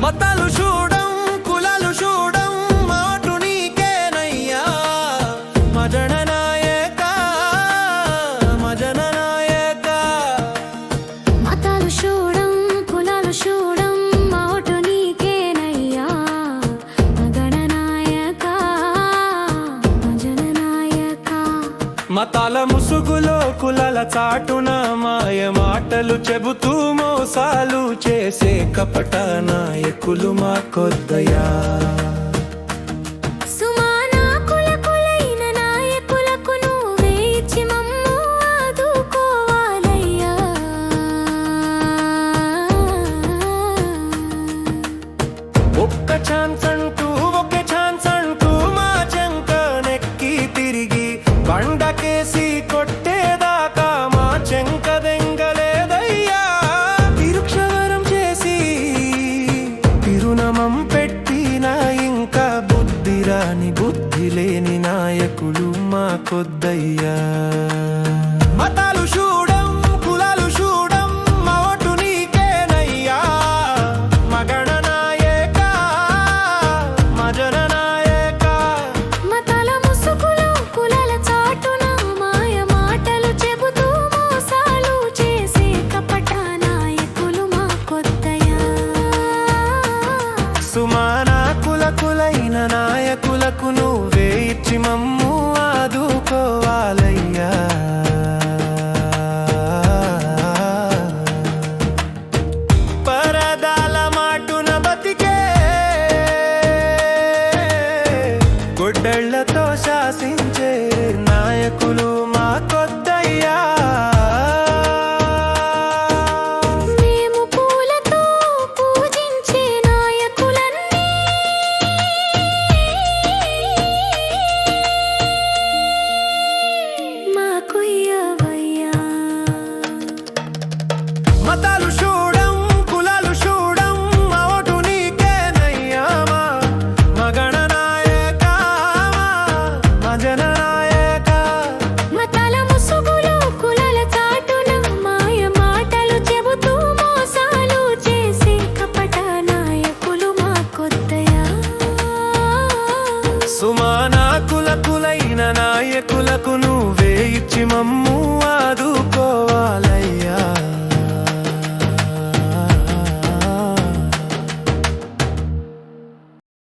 మతాలు చూడ మతాల ముసుగులో కులల చాటున మాయ మాటలు చెబుతూ మోసాలు చేసే కపట నాయకులు మా కొద్దయా ఒక్క ఛాన్స్ అంటూ ఒక ఛాన్స్ అంటూ మా చెంక నెక్కి తిరిగి బండ రాని బుద్ధి లేని నాయకులు మా కొద్దయ్యా. మతాలు షూ ಒಡಳ తప్పిన నాయకులకు నువ్వే ఇచ్చి మమ్ము ఆదుకోవాలయ్యా.